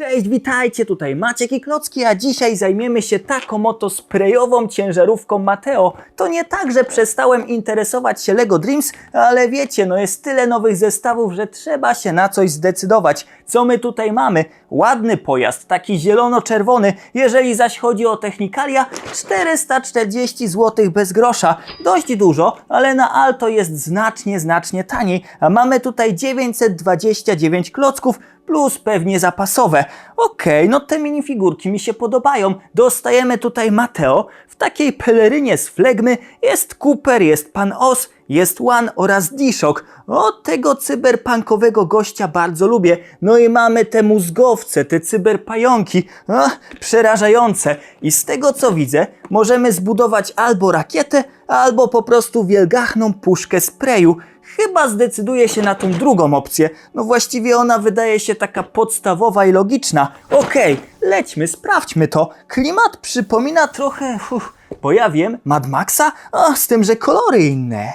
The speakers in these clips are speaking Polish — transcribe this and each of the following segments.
Cześć, witajcie, tutaj Maciek i Klocki, a dzisiaj zajmiemy się taką oto sprayową ciężarówką Mateo. To nie tak, że przestałem interesować się LEGO Dreams, ale wiecie, no jest tyle nowych zestawów, że trzeba się na coś zdecydować. Co my tutaj mamy? Ładny pojazd, taki zielono-czerwony, jeżeli zaś chodzi o technikalia, 440 zł bez grosza. Dość dużo, ale na Alto jest znacznie, znacznie taniej, a mamy tutaj 929 klocków, plus pewnie zapasowe. Okej, no te minifigurki mi się podobają. Dostajemy tutaj Mateo. W takiej pelerynie z flegmy jest Cooper, jest Pan Os, jest One oraz D-Shock. O, tego cyberpunkowego gościa bardzo lubię. No i mamy te mózgowce, te cyberpająki. Ach, przerażające. I z tego co widzę, możemy zbudować albo rakietę, albo po prostu wielgachną puszkę sprayu. Chyba zdecyduję się na tą drugą opcję. No właściwie ona wydaje się taka podstawowa i logiczna. Okej, lećmy, sprawdźmy to. Klimat przypomina trochę, uff, bo ja wiem, Mad Maxa, a z tym, że kolory inne.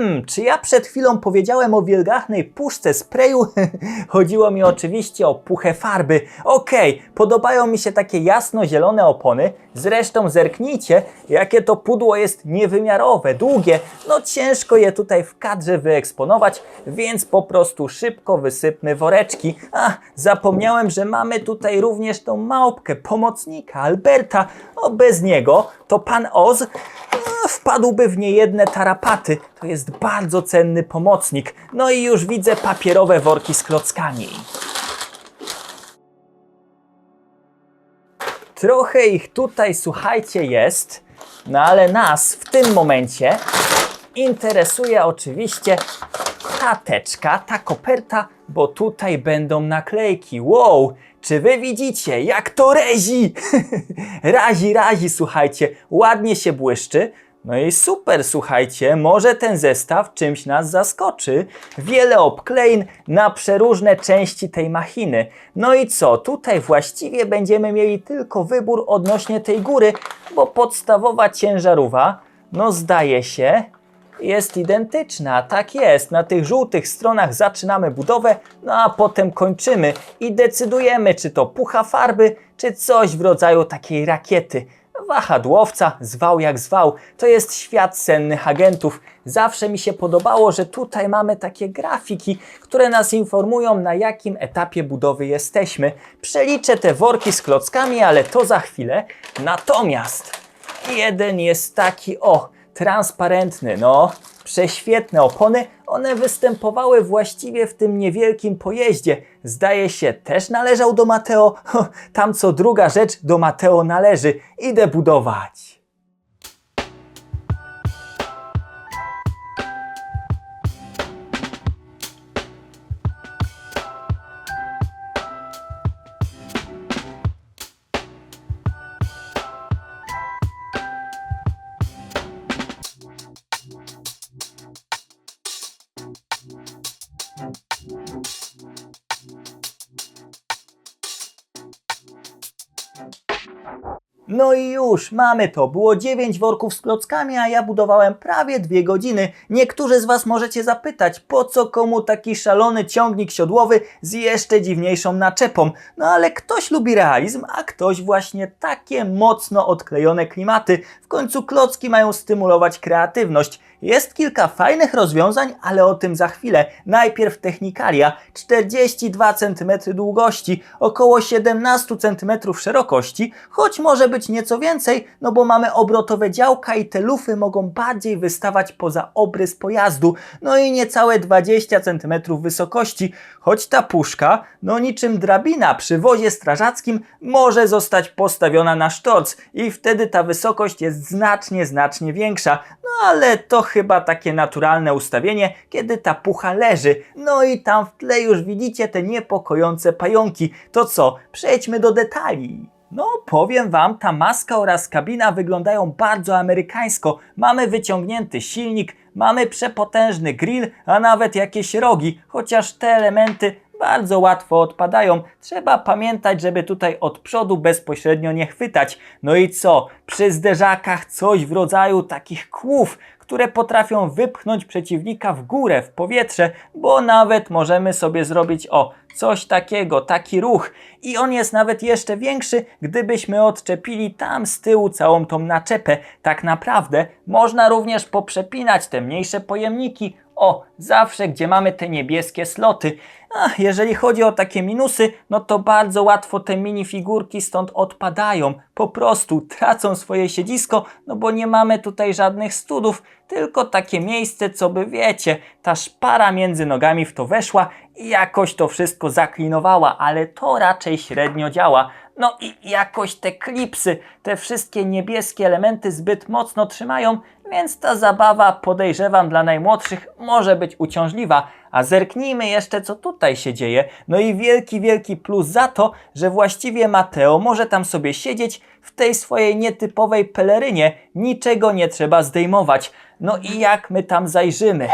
Hmm, czy ja przed chwilą powiedziałem o wielgachnej puszce sprayu? Chodziło mi oczywiście o puchę farby. Okej, podobają mi się takie jasno-zielone opony. Zresztą zerknijcie, jakie to pudło jest niewymiarowe, długie. No ciężko je tutaj w kadrze wyeksponować, więc po prostu szybko wysypmy woreczki. A, zapomniałem, że mamy tutaj również tą małpkę, pomocnika Alberta. O, bez niego to pan Oz wpadłby w niejedne tarapaty. To jest bardzo cenny pomocnik. No i już widzę papierowe worki z klockami. Trochę ich tutaj, słuchajcie, jest, no ale nas w tym momencie interesuje oczywiście ta teczka, ta koperta, bo tutaj będą naklejki. Wow! Czy wy widzicie, jak to rezi? razi, razi, słuchajcie, ładnie się błyszczy. No i super, słuchajcie, może ten zestaw czymś nas zaskoczy. Wiele obklejn na przeróżne części tej machiny. No i co, tutaj właściwie będziemy mieli tylko wybór odnośnie tej góry, bo podstawowa ciężarówka, no zdaje się, jest identyczna. Tak jest. Na tych żółtych stronach zaczynamy budowę, no a potem kończymy i decydujemy, czy to pucha farby, czy coś w rodzaju takiej rakiety. Wahadłowca, zwał jak zwał, to jest świat sennych agentów. Zawsze mi się podobało, że tutaj mamy takie grafiki, które nas informują, na jakim etapie budowy jesteśmy. Przeliczę te worki z klockami, ale to za chwilę. Natomiast jeden jest taki, o, transparentny, no, prześwietne opony. One występowały właściwie w tym niewielkim pojeździe. Zdaje się, też należał do Mateo. Tam co druga rzecz do Mateo należy. Idę budować. No i już, mamy to. Było 9 worków z klockami, a ja budowałem prawie 2 godziny. Niektórzy z Was możecie zapytać, po co komu taki szalony ciągnik siodłowy z jeszcze dziwniejszą naczepą. No ale ktoś lubi realizm, a ktoś właśnie takie mocno odklejone klimaty. W końcu klocki mają stymulować kreatywność. Jest kilka fajnych rozwiązań, ale o tym za chwilę. Najpierw technikalia. 42 cm długości, około 17 cm szerokości, choć może być nieco więcej, no bo mamy obrotowe działka i te lufy mogą bardziej wystawać poza obrys pojazdu. No i niecałe 20 cm wysokości, choć ta puszka, no niczym drabina przy wozie strażackim, może zostać postawiona na sztorc i wtedy ta wysokość jest znacznie, znacznie większa. No ale to chyba takie naturalne ustawienie, kiedy ta pucha leży. No i tam w tle już widzicie te niepokojące pająki. To co, przejdźmy do detali. No, powiem Wam, ta maska oraz kabina wyglądają bardzo amerykańsko. Mamy wyciągnięty silnik, mamy przepotężny grill, a nawet jakieś rogi, chociaż te elementy bardzo łatwo odpadają. Trzeba pamiętać, żeby tutaj od przodu bezpośrednio nie chwytać. No i co? Przy zderzakach coś w rodzaju takich kłów, które potrafią wypchnąć przeciwnika w górę, w powietrze, bo nawet możemy sobie zrobić o coś takiego, taki ruch. I on jest nawet jeszcze większy, gdybyśmy odczepili tam z tyłu całą tą naczepę. Tak naprawdę można również poprzepinać te mniejsze pojemniki. O, zawsze gdzie mamy te niebieskie sloty. Ach, jeżeli chodzi o takie minusy, no to bardzo łatwo te minifigurki stąd odpadają. Po prostu tracą swoje siedzisko, no bo nie mamy tutaj żadnych studów, tylko takie miejsce, co by wiecie, ta szpara między nogami w to weszła i jakoś to wszystko zaklinowała, ale to raczej średnio działa. No i jakoś te klipsy, te wszystkie niebieskie elementy zbyt mocno trzymają, więc ta zabawa, podejrzewam, dla najmłodszych może być uciążliwa. A zerknijmy jeszcze, co tutaj się dzieje. No i wielki, wielki plus za to, że właściwie Mateo może tam sobie siedzieć w tej swojej nietypowej pelerynie. Niczego nie trzeba zdejmować. No i jak my tam zajrzymy?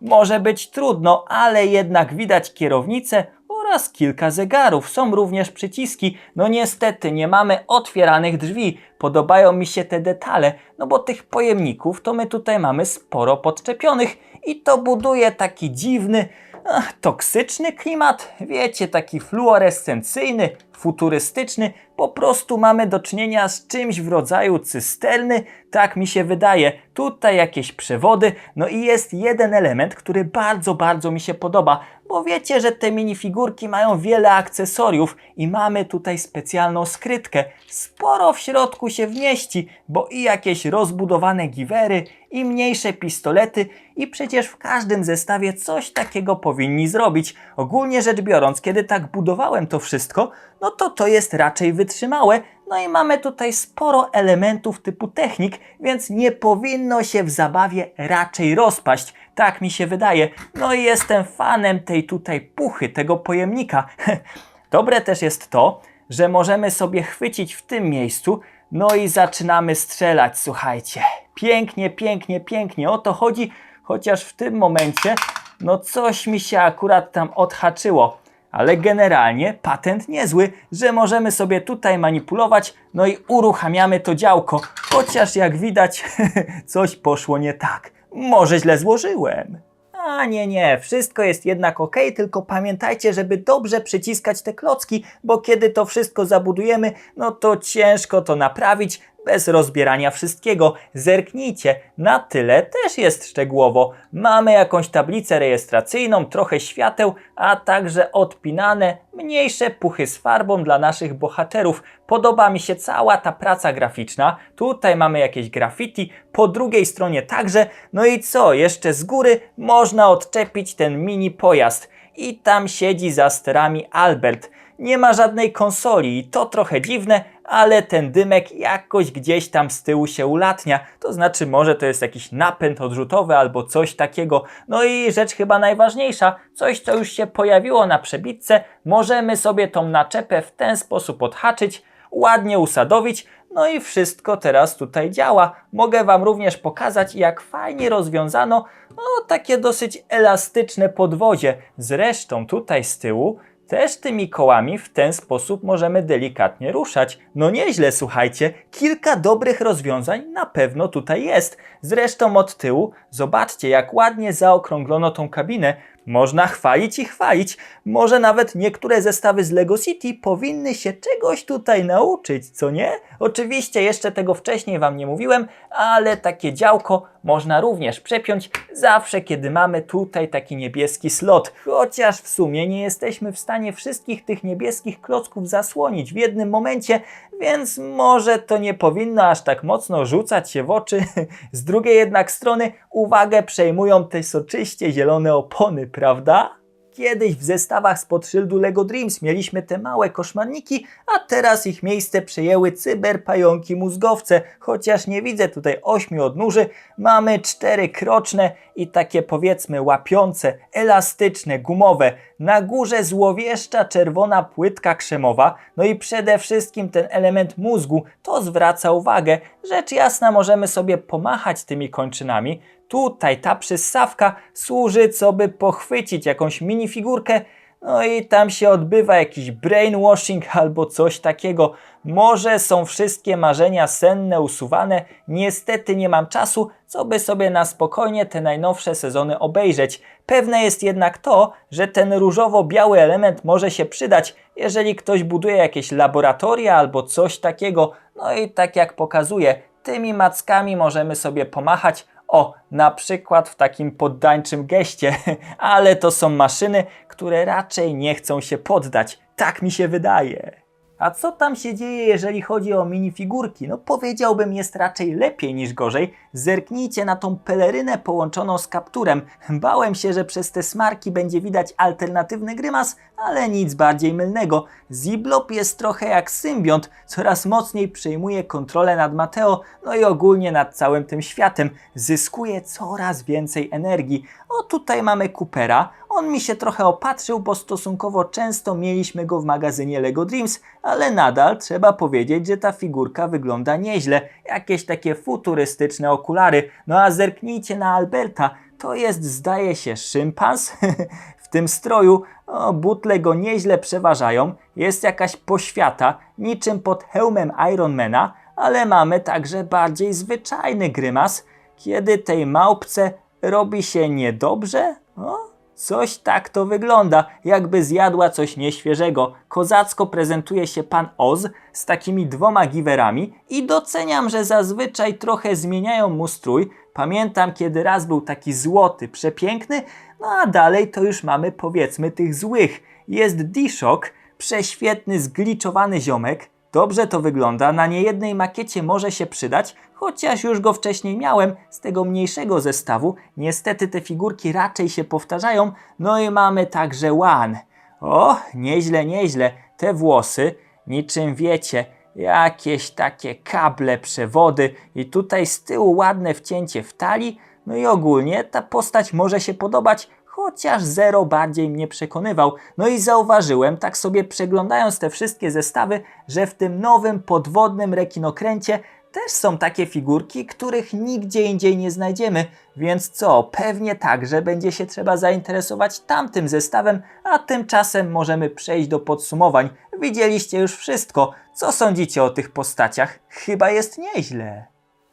Może być trudno, ale jednak widać kierownicę oraz kilka zegarów. Są również przyciski. No niestety nie mamy otwieranych drzwi. Podobają mi się te detale, no bo tych pojemników to my tutaj mamy sporo podczepionych i to buduje taki dziwny, ach, toksyczny klimat. Wiecie, taki fluorescencyjny, futurystyczny. Po prostu mamy do czynienia z czymś w rodzaju cysterny, tak mi się wydaje. Tutaj jakieś przewody, no i jest jeden element, który bardzo, bardzo mi się podoba, bo wiecie, że te minifigurki mają wiele akcesoriów i mamy tutaj specjalną skrytkę. Sporo w środku się wmieści, bo i jakieś rozbudowane giwery, i mniejsze pistolety, i przecież w każdym zestawie coś takiego powinni zrobić. Ogólnie rzecz biorąc, kiedy tak budowałem to wszystko, no to to jest raczej wytrzymałe, no i mamy tutaj sporo elementów typu technik, więc nie powinno się w zabawie raczej rozpaść. Tak mi się wydaje. No i jestem fanem tej tutaj puchy, tego pojemnika. Dobre też jest to, że możemy sobie chwycić w tym miejscu, no i zaczynamy strzelać, słuchajcie. Pięknie, pięknie, pięknie. O to chodzi, chociaż w tym momencie, no coś mi się akurat tam odhaczyło. Ale generalnie patent niezły, że możemy sobie tutaj manipulować, no i uruchamiamy to działko. Chociaż jak widać, coś poszło nie tak. Może źle złożyłem. A nie, nie, wszystko jest jednak ok, tylko pamiętajcie, żeby dobrze przyciskać te klocki, bo kiedy to wszystko zabudujemy, no to ciężko to naprawić bez rozbierania wszystkiego. Zerknijcie, na tyle też jest szczegółowo. Mamy jakąś tablicę rejestracyjną, trochę świateł, a także odpinane mniejsze puchy z farbą dla naszych bohaterów. Podoba mi się cała ta praca graficzna. Tutaj mamy jakieś graffiti, po drugiej stronie także. No i co, jeszcze z góry można odczepić ten mini pojazd. I tam siedzi za sterami Albert. Nie ma żadnej konsoli i to trochę dziwne, ale ten dymek jakoś gdzieś tam z tyłu się ulatnia. To znaczy, może to jest jakiś napęd odrzutowy albo coś takiego. No i rzecz chyba najważniejsza, coś co już się pojawiło na przebitce, możemy sobie tą naczepę w ten sposób odhaczyć, ładnie usadowić, no i wszystko teraz tutaj działa. Mogę Wam również pokazać, jak fajnie rozwiązano no, takie dosyć elastyczne podwozie. Zresztą tutaj z tyłu też tymi kołami w ten sposób możemy delikatnie ruszać. No nieźle, słuchajcie, kilka dobrych rozwiązań na pewno tutaj jest. Zresztą od tyłu, zobaczcie jak ładnie zaokrąglono tą kabinę. Można chwalić i chwalić. Może nawet niektóre zestawy z Lego City powinny się czegoś tutaj nauczyć, co nie? Oczywiście jeszcze tego wcześniej Wam nie mówiłem, ale takie działko można również przepiąć zawsze, kiedy mamy tutaj taki niebieski slot. Chociaż w sumie nie jesteśmy w stanie wszystkich tych niebieskich klocków zasłonić w jednym momencie, więc może to nie powinno aż tak mocno rzucać się w oczy. Z drugiej jednak strony uwagę przejmują te soczyście zielone opony, prawda? Kiedyś w zestawach spod szyldu Lego Dreams mieliśmy te małe koszmarniki, a teraz ich miejsce przejęły cyberpająki mózgowce. Chociaż nie widzę tutaj ośmiu odnóży, mamy cztery kroczne i takie powiedzmy łapiące, elastyczne, gumowe. Na górze złowieszcza czerwona płytka krzemowa, no i przede wszystkim ten element mózgu, to zwraca uwagę. Rzecz jasna możemy sobie pomachać tymi kończynami, Tutaj ta przyssawka służy, co by pochwycić jakąś minifigurkę, No i tam się odbywa jakiś brainwashing albo coś takiego. Może są wszystkie marzenia senne usuwane. Niestety nie mam czasu, co by sobie na spokojnie te najnowsze sezony obejrzeć. Pewne jest jednak to, że ten różowo-biały element może się przydać, jeżeli ktoś buduje jakieś laboratoria albo coś takiego. No i tak jak pokazuje, tymi mackami możemy sobie pomachać. O, na przykład w takim poddańczym geście, ale to są maszyny, które raczej nie chcą się poddać. Tak mi się wydaje. A co tam się dzieje, jeżeli chodzi o minifigurki? No powiedziałbym jest raczej lepiej niż gorzej. Zerknijcie na tą pelerynę połączoną z kapturem. Bałem się, że przez te smarki będzie widać alternatywny grymas, ale nic bardziej mylnego. Ziblop jest trochę jak symbiont, coraz mocniej przejmuje kontrolę nad Mateo, no i ogólnie nad całym tym światem. Zyskuje coraz więcej energii. O tutaj mamy Coopera. On mi się trochę opatrzył, bo stosunkowo często mieliśmy go w magazynie Lego Dreams, ale nadal trzeba powiedzieć, że ta figurka wygląda nieźle. Jakieś takie futurystyczne okulary. No a zerknijcie na Alberta. To jest, zdaje się, szympans. w tym stroju o, butle go nieźle przeważają. Jest jakaś poświata, niczym pod hełmem Ironmana, ale mamy także bardziej zwyczajny grymas, kiedy tej małpce robi się niedobrze. O, Coś tak to wygląda, jakby zjadła coś nieświeżego. Kozacko prezentuje się pan Oz z takimi dwoma giwerami i doceniam, że zazwyczaj trochę zmieniają mu strój. Pamiętam, kiedy raz był taki złoty, przepiękny, no a dalej to już mamy powiedzmy tych złych. Jest D-Shock, prześwietny, zgliczowany ziomek. Dobrze to wygląda, na niejednej makiecie może się przydać, chociaż już go wcześniej miałem z tego mniejszego zestawu. Niestety te figurki raczej się powtarzają. No i mamy także One. O, nieźle, nieźle. Te włosy, niczym wiecie, jakieś takie kable, przewody i tutaj z tyłu ładne wcięcie w talii. No i ogólnie ta postać może się podobać, chociaż Zero bardziej mnie przekonywał. No i zauważyłem, tak sobie przeglądając te wszystkie zestawy, że w tym nowym podwodnym rekinokręcie też są takie figurki, których nigdzie indziej nie znajdziemy. Więc co, pewnie także będzie się trzeba zainteresować tamtym zestawem, a tymczasem możemy przejść do podsumowań. Widzieliście już wszystko. Co sądzicie o tych postaciach? Chyba jest nieźle.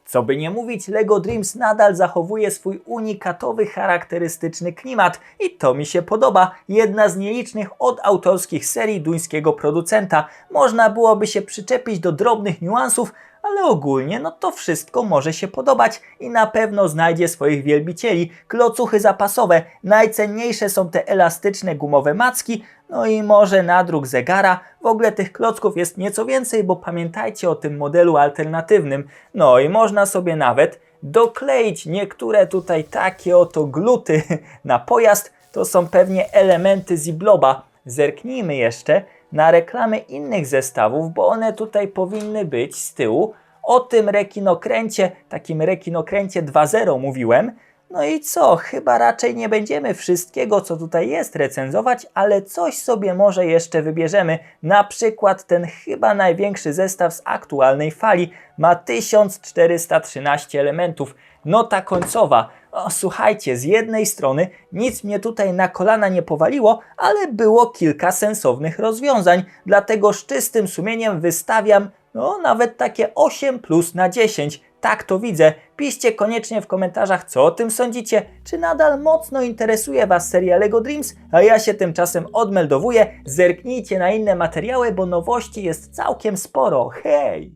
Co by nie mówić, LEGO Dreams nadal zachowuje swój unikatowy, charakterystyczny klimat i to mi się podoba. Jedna z nielicznych odautorskich serii duńskiego producenta. Można byłoby się przyczepić do drobnych niuansów, ale ogólnie no to wszystko może się podobać i na pewno znajdzie swoich wielbicieli. Klocuchy zapasowe, najcenniejsze są te elastyczne gumowe macki, no i może nadruk zegara. W ogóle tych klocków jest nieco więcej, bo pamiętajcie o tym modelu alternatywnym. No i można sobie nawet dokleić niektóre tutaj takie oto gluty na pojazd. To są pewnie elementy Zibloba. Zerknijmy jeszcze na reklamy innych zestawów, bo one tutaj powinny być z tyłu. O tym rekinokręcie, takim rekinokręcie 2.0 mówiłem. No i co? Chyba raczej nie będziemy wszystkiego, co tutaj jest, recenzować, ale coś sobie może jeszcze wybierzemy. Na przykład ten chyba największy zestaw z aktualnej fali ma 1413 elementów. Nota końcowa. O, słuchajcie, z jednej strony nic mnie tutaj na kolana nie powaliło, ale było kilka sensownych rozwiązań, dlatego z czystym sumieniem wystawiam no nawet takie 8 plus na 10. Tak to widzę. Piszcie koniecznie w komentarzach, co o tym sądzicie. Czy nadal mocno interesuje Was seria LEGO Dreams? A ja się tymczasem odmeldowuję. Zerknijcie na inne materiały, bo nowości jest całkiem sporo. Hej!